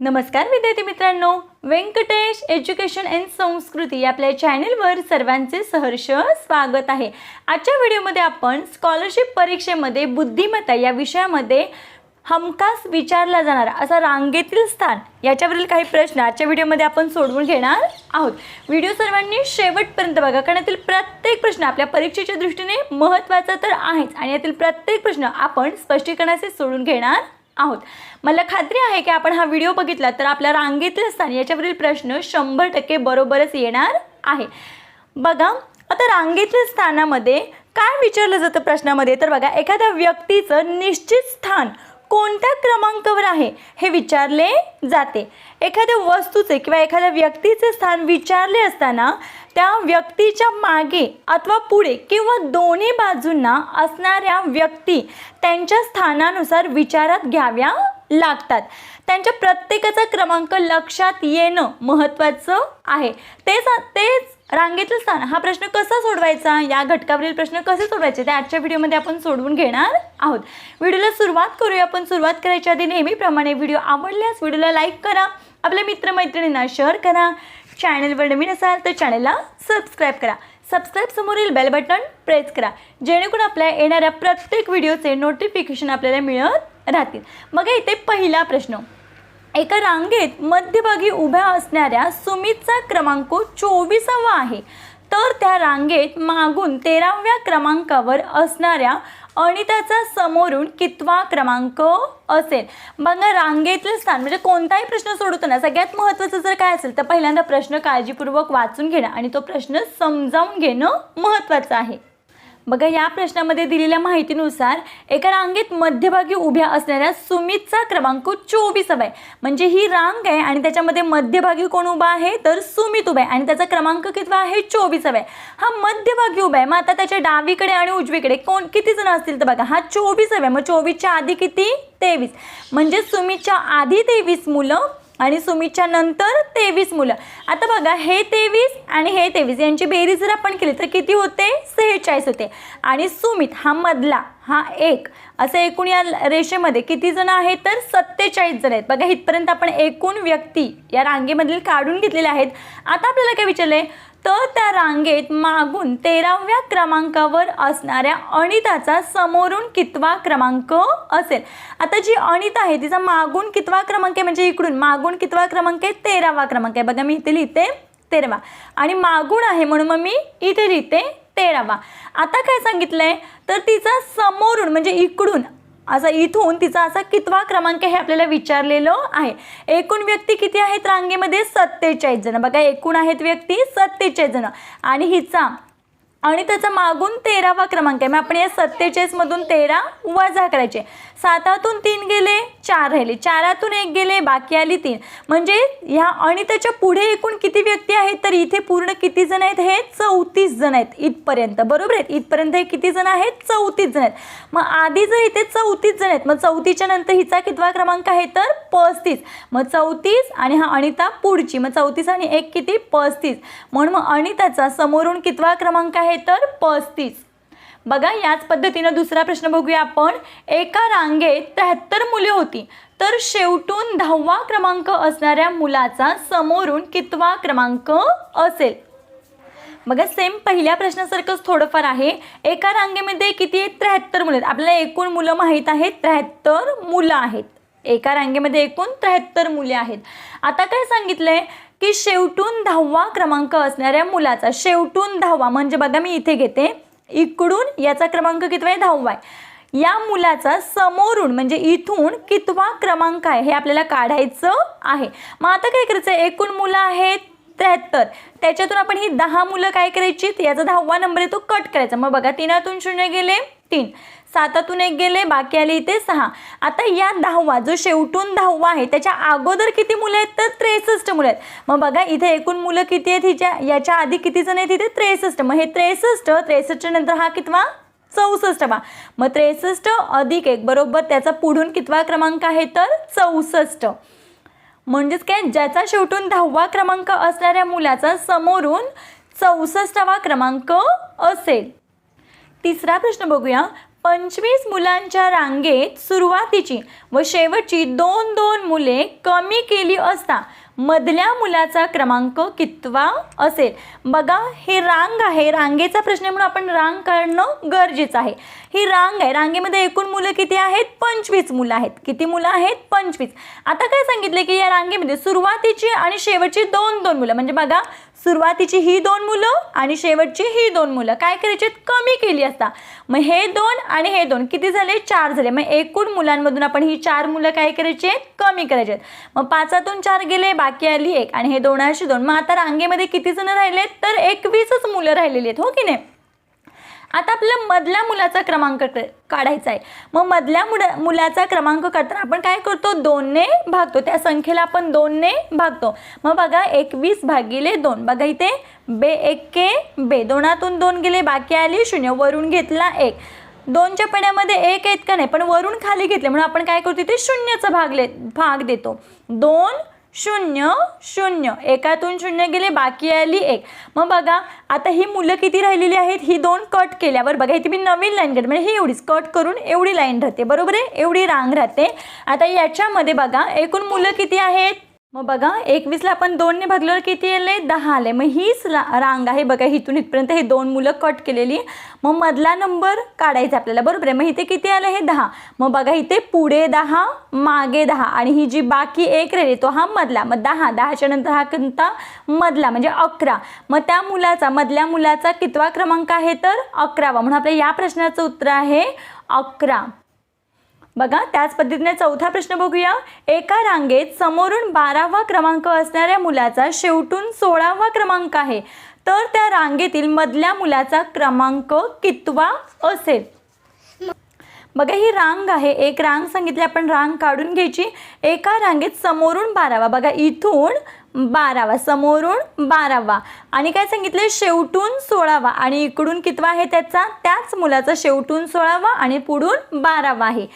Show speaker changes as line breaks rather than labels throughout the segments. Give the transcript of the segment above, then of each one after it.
नमस्कार विद्यार्थी मित्रांनो. व्यंकटेश एज्युकेशन अँड संस्कृती आपल्या चॅनेलवर सर्वांचे सहर्ष स्वागत आहे. आजच्या व्हिडिओमध्ये आपण स्कॉलरशिप परीक्षेमध्ये बुद्धिमत्ता या विषयामध्ये हमखास विचारला जाणारा असा रांगेतील स्थान याच्यावरील काही प्रश्न आजच्या व्हिडिओमध्ये आपण सोडवून घेणार आहोत. व्हिडिओ सर्वांनी शेवटपर्यंत बघा कारण यातील प्रत्येक प्रश्न आपल्या परीक्षेच्या दृष्टीने महत्त्वाचा तर आहेच आणि यातील प्रत्येक प्रश्न आपण स्पष्टीकरणाचे सोडून घेणार आहोत. मला खात्री आहे की आपण हा व्हिडिओ बघितला तर आपल्या रांगेतील स्थान याच्यावरील प्रश्न शंभर टक्के बरोबरच येणार आहे. बघा आता रांगेतील स्थानामध्ये काय विचारलं जातं प्रश्नामध्ये? तर बघा एखाद्या व्यक्तीचं निश्चित स्थान कोणत्या क्रमांकावर आहे हे विचारले जाते. एखाद्या वस्तूचे किंवा एखाद्या व्यक्तीचे स्थान विचारले असताना त्या व्यक्तीच्या मागे अथवा पुढे किंवा दोन्ही बाजूंना असणाऱ्या व्यक्ती त्यांच्या स्थानानुसार विचारात घ्याव्या लागतात. त्यांच्या प्रत्येकाचा क्रमांक लक्षात येणं महत्त्वाचं आहे. तेच तेच रांगेतील स्थान. हा प्रश्न कसा सोडवायचा? या घटकावरील प्रश्न कसे सोडवायचे? ते आजच्या व्हिडिओमध्ये आपण सोडवून घेणार आहोत. व्हिडिओला सुरुवात करूया. आपण सुरुवात करायच्या आधी नेहमीप्रमाणे व्हिडिओ आवडल्यास व्हिडिओला लाईक करा. आपल्या मित्रमैत्रिणींना शेअर करा. चॅनलवर नवीन असाल तर चॅनलला सबस्क्राईब करा. सबस्क्राईब समोरील बेल बटन प्रेस करा. जेणेकरून आपल्या येणाऱ्या प्रत्येक व्हिडिओचे नोटिफिकेशन आपल्याला मिळत राहतील. मग इथे पहिला प्रश्न. एका रांगेत मध्यभागी उभ्या असणाऱ्या सुमितचा क्रमांक चोवीसावा आहे. तर त्या रांगेत मागून तेराव्या क्रमांकावर असणाऱ्या अनिताचा समोरून कितवा क्रमांक असेल. बघा रांगेतलं स्थान म्हणजे कोणताही प्रश्न सोडवताना सगळ्यात महत्त्वाचं जर काय असेल तर पहिल्यांदा प्रश्न काळजीपूर्वक वाचून घेणं आणि तो प्रश्न समजावून घेणं महत्त्वाचं आहे. बघा या प्रश्नामध्ये दिलेल्या माहितीनुसार एका रांगेत मध्यभागी उभ्या असणाऱ्या सुमितचा क्रमांक चोवीसावा आहे. म्हणजे ही रांग आहे आणि त्याच्यामध्ये मध्यभागी कोण उभा आहे? तर सुमित उभा आहे आणि त्याचा क्रमांक कितवा आहे? चोवीसावा आहे. हा मध्यभागी उभा आहे. मग आता त्याच्या डावीकडे आणि उजवीकडे कोण किती जण असतील तर बघा हा चोवीसावा आहे. मग चोवीसच्या आधी किती? तेवीस. म्हणजे सुमितच्या आधी तेवीस मुलं आणि सुमितच्या नंतर तेवीस मुलं. आता बघा हे तेवीस आणि हे तेवीस यांची बेरीज जर आपण केली तर किती होते? सेहेचाळीस होते. आणि सुमित हा मधला हा एक असं एकूण या रेषेमध्ये किती जण आहेत? तर सत्तेचाळीस जण आहेत. बघा इथपर्यंत आपण एकूण व्यक्ती या रांगेमधील काढून घेतलेल्या आहेत. आता आपल्याला काय विचारलं आहे तर त्या रांगेत मागून तेराव्या क्रमांकावर असणाऱ्या अनिताचा समोरून कितवा क्रमांक असेल. आता जी अनिता आहे तिचा मागून कितवा क्रमांक आहे? म्हणजे इकडून मागून कितवा क्रमांक आहे? तेरावा क्रमांक आहे. बघा मी इथे लिहिते तेरावा. आणि मागून आहे म्हणून मग मी इथे लिहिते तेरावा. आता काय सांगितलंय? तर तिचा समोरून म्हणजे इकडून असा इथून तिचा असा कितवा क्रमांक हे आपल्याला विचारलेलं आहे. एकूण व्यक्ती किती आहेत? रांगेमध्ये सत्तेचाळीस जण. बघा एकूण आहेत व्यक्ती सत्तेचाळीस जण. आणि हिचा आणि त्याचा मागून तेरावा क्रमांक आहे. मग आपण या सत्तेचाळीसमधून तेरा वजा करायचे. सातातून तीन गेले चार राहिले. चारातून एक गेले बाकी आली तीन. म्हणजे ह्या आणि त्याच्या पुढे एकूण किती व्यक्ती आहेत? तर इथे पूर्ण किती जण आहेत? हे चौतीस जण आहेत इथपर्यंत. बरोबर आहेत इथपर्यंत हे किती जण आहेत? चौतीस जण आहेत. मग आधी जर इथे चौतीस जण आहेत मग चौतीसच्या नंतर हिचा कितवा क्रमांक आहे? तर पस्तीस. मग चौतीस आणि हा अनिता पुढची. मग चौतीस आणि एक किती? पस्तीस. म्हणून मग अनिताचा समोरून कितवा क्रमांक आहे? तर पस्तीस. बघा याच पद्धतीनं दुसरा प्रश्न बघूया आपण. एका रांगेत त्र्याहत्तर मुले होती. तर शेवटून दहावा क्रमांक असणाऱ्या मुलाचा समोरून कितवा क्रमांक असेल? बघा सेम पहिल्या प्रश्नासारखंच थोडंफार आहे. एका रांगेमध्ये किती आहेत? त्र्याहत्तर मुलं आहेत. आपल्याला एकूण मुलं माहीत आहेत. त्र्याहत्तर मुलं आहेत. एका रांगेमध्ये एकूण त्र्याहत्तर मुले आहेत. आता काय सांगितलंय? की शेवटून दहावा क्रमांक असणाऱ्या मुलाचा शेवटून दहावा म्हणजे बघा मी इथे घेते. इकडून याचा क्रमांक कितवा आहे? दहावा आहे. या मुलाचा समोरून म्हणजे इथून कितवा क्रमांक आहे हे आपल्याला काढायचं आहे. मग आता काय करायचं? एकूण मुलं आहेत त्र्याहत्तर. त्याच्यातून आपण ही दहा मुलं काय करायची याचा दहावा नंबर आहे तो कट करायचा. मग बघा तीनातून शून्य गेले. तीन. सातातून एक गेले बाकी आले इथे सहा. आता या दहावा जो शेवटून दहावा आहे त्याच्या अगोदर किती मुलं आहेत? तर त्रेसष्ट मुलं आहेत. मग बघा इथे एकूण मुलं किती आहेत? हिच्या याच्या आधी किती जण आहेत इथे? त्रेसष्ट. मग हे त्रेसष्ट त्रेसष्ट नंतर हा कितवा? चौसष्टवा. मग त्रेसष्ट अधिक एक बरोबर? त्याचा पुढून कितवा क्रमांक आहे? तर चौसष्ट. म्हणजेच काय? ज्याचा शेवटून दहावा क्रमांक असणाऱ्या मुलाचा समोरून चौसष्टावा क्रमांक असेल. तिसरा प्रश्न बघूया. पंचवीस मुलांच्या रांगेत सुरुवातीची व शेवटची दोन दोन मुले कमी केली असता मधल्या मुलाचा क्रमांक कितवा असेल? बघा हे रांग आहे. रांगेचा प्रश्न म्हणून आपण रांग काढणं गरजेचं आहे. ही रांग आहे. रांगेमध्ये एकूण मुलं किती आहेत? पंचवीस मुलं आहेत. किती मुलं आहेत? पंचवीस. आता काय सांगितलं की या रांगेमध्ये सुरुवातीची आणि शेवटची दोन दोन मुलं. म्हणजे बघा सुरुवातीची ही दोन मुलं आणि शेवटची ही दोन मुलं. काय करायची? कमी केली असता. मग हे दोन आणि हे दोन किती झाले? चार झाले. मग एकूण मुलांमधून आपण ही चार मुलं काय करायची आहेत? कमी करायची आहेत. मग पाचातून चार गेले बाकी आली एक आणि हे दोनाशी दोन. मग आता रांगेमध्ये किती जण राहिलेत तर एकवीसच मुलं राहिलेली आहेत हो की नाही? आता आपल्याला मधल्या मुलाचा क्रमांक काढायचा आहे. मग मधल्या मुला मुलाचा क्रमांक काढताना आपण काय करतो? दोनने भागतो. त्या संख्येला आपण दोनने भागतो. मग बघा एकवीस भागिले दोन. बघा इथे बे एक्के बे. दोनातून दोन गेले बाकी आली शून्य. वरून घेतला एक. दोनच्या पण्यामध्ये एक आहेत का नाही? पण वरून खाली घेतले. म्हणून आपण काय करतो? इथे शून्याचा भाग ले भाग देतो. दोन शून्य शून्य. एकातून शून्य गेले बाकी आली एक. मग बघा आता ही मुलं किती राहिलेली आहेत? ही दोन कट केल्यावर बघा इथे मी नवीन लाईन करते म्हणजे ही एवढीच कट करून एवढी लाईन राहते. बरोबर आहे? एवढी रांग राहते. आता याच्यामध्ये बघा एकूण मुलं किती आहेत? मग बघा एकवीसला आपण दोनने भागल्यावर किती आले? दहा आले. मग हीच ला रांग आहे बघा इथून इथपर्यंत हे दोन मुलं कट केलेली. मग मधला नंबर काढायचा आपल्याला. बरोबर आहे? मग इथे किती आलं? हे दहा. मग बघा इथे पुढे दहा मागे दहा आणि ही जी बाकी एक राहिली तो हा मधला. मग दहा. दहाच्या नंतर हा कोणता मधला म्हणजे अकरा. मग त्या मुलाचा मधल्या मुलाचा कितवा क्रमांक आहे तर अकरावा. म्हणून आपल्या या प्रश्नाचं उत्तर आहे अकरा. बघा त्याच पद्धतीने चौथा प्रश्न बघूया. एका रांगेत समोरून बारावा क्रमांक असणाऱ्या मुलाचा शेवटून सोळावा क्रमांक आहे. तर त्या रांगेतील मधल्या मुलाचा क्रमांक कितवा असेल? बघा ही रांग आहे. एक रांग सांगितली आपण रांग काढून घ्यायची. एका रांगेत समोरून बारावा. बघा इथून बारावा समोरून बारावा. आणि काय सांगितलं शेवटून सोळावा. आणि इकडून कितवा आहे त्याचा? त्याच मुलाचा शेवटून सोळावा आणि पुढून बारावा आहे.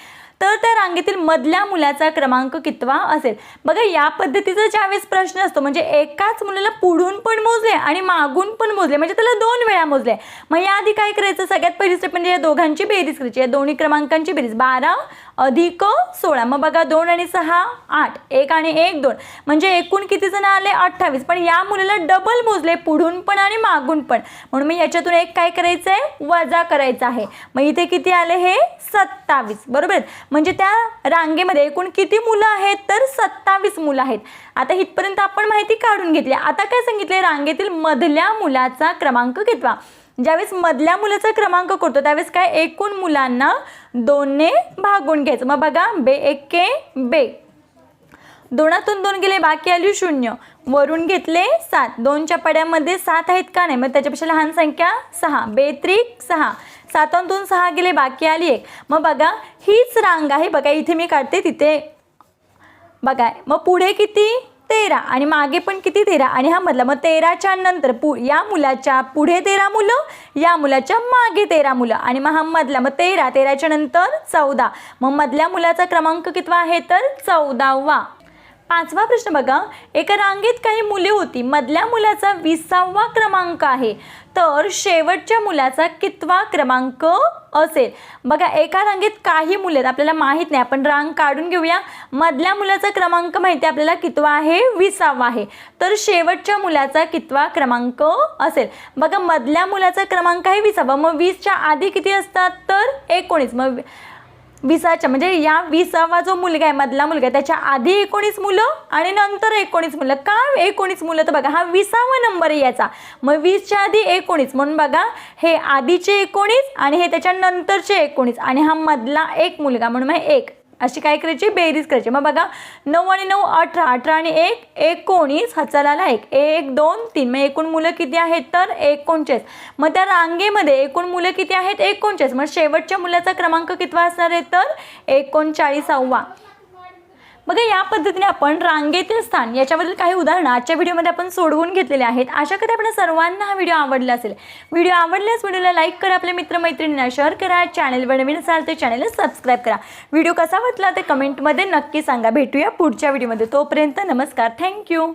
तर त्या रांगेतील मधल्या मुलाचा क्रमांक कितवा असेल? बघा या पद्धतीचा ज्यावेळेस प्रश्न असतो म्हणजे एकाच मुलाला पुढून पण मोजले आणि मागून पण मोजले म्हणजे त्याला दोन वेळा मोजले. मग याआधी काय करायचं? सगळ्यात पहिली स्टेप म्हणजे या दोघांची बेरीज करायची. या दोन्ही क्रमांकांची बेरीज. बारा अधिक सोळा. मग बघा दोन आणि सहा आठ. एक आणि एक दोन. म्हणजे एकूण किती जण आले? अठ्ठावीस. पण या मुलाला डबल मोजले पुढून पण आणि मागून पण. म्हणून मी याच्यातून एक काय करायचं आहे वजा करायचं आहे. मग इथे किती आले? हे सत्तावीस. बरोबर? म्हणजे त्या रांगेमध्ये एकूण किती मुलं आहेत? तर सत्तावीस मुलं आहेत. आता इथपर्यंत आपण माहिती काढून घेतली. आता काय सांगितले रांगेतील मधल्या मुलाचा क्रमांक कितवा ज्यावेळेस मधल्या मुलाचा क्रमांक करतो त्यावेळेस काय? एकूण मुलांना दोनने भागून घ्यायचं. मग बघा बे एक्के बे. दोनातून दोन गेले बाकी आली शून्य. वरून घेतले सात. दोनच्या पड्यामध्ये सात आहेत का नाही? मग त्याच्यापेक्षा लहान संख्या सहा. बेत्रिक सहा. सातांतून सहा गेले बाकी आली एक. मग बघा हीच रांग आहे. बघा इथे मी काढते तिथे. बघा मग पुढे किती? तेरा. आणि मागे पण किती? तेरा. आणि हा मधला. मग तेराच्या नंतर पु या मुलाच्या पुढे तेरा मुलं या मुलाच्या मागे तेरा मुलं. आणि मग हा मधला. मग तेरा. तेराच्या नंतर चौदा. मग मधल्या मुलाचा क्रमांक कितवा आहे? तर चौदावा. पाचवा प्रश्न बघा. एका रांगेत काही मुले होती. मधल्या मुलाचा विसावा क्रमांक आहे. तर शेवटच्या मुलाचा कितवा क्रमांक असेल? बघा एका रांगेत काही मुले आहेत. आपल्याला माहीत नाही. आपण रांग काढून घेऊया. मधल्या मुलाचा क्रमांक माहिती आहे. आपल्याला कितवा आहे? विसावा आहे. तर शेवटच्या मुलाचा कितवा क्रमांक असेल? बघा मधल्या मुलाचा क्रमांक आहे विसावा. मग वीसच्या आधी किती असतात? तर एकोणीस. मग विसाच्या म्हणजे या विसावा जो मुलगा आहे मधला मुलगा आहे त्याच्या आधी एकोणीस मुलं आणि नंतर एकोणीस मुलं. का एकोणीस मुलं? तर बघा हा विसावा नंबर आहे याचा. मग वीसच्या आधी एकोणीस. म्हणून बघा हे आधीचे एकोणीस आणि हे त्याच्या नंतरचे एकोणीस. आणि हा मधला एक मुलगा म्हणून मग एक. अशी काय करायची? बेरीज करायची. मग बघा नऊ आणि नऊ अठरा. अठरा आणि एक एकोणीस. हचाराला एक. एक दोन तीन. मग एकूण मुलं किती आहेत? तर एकोणचाळीस. मग त्या रांगेमध्ये एकूण मुलं किती आहेत? एकोणचाळीस. मग शेवटच्या मुलाचा क्रमांक कितवा असणार आहे? तर एकोणचाळीसावा. बघा या पद्धतीने आपण रांगेतील स्थान याच्याबद्दल काही उदाहरणं आजच्या व्हिडिओमध्ये आपण सोडवून घेतलेले आहेत. आशा करते आपण सर्वांना हा व्हिडिओ आवडला असेल. व्हिडिओ आवडल्यास व्हिडिओला लाईक करा आपल्या मित्रमैत्रिणींना शेअर करा चॅनलवर नवीन असाल तर चॅनलला सबस्क्राईब करा. व्हिडिओ कसा वाटला ते कमेंटमध्ये नक्की सांगा. भेटूया पुढच्या व्हिडिओमध्ये. तोपर्यंत नमस्कार. थँक्यू.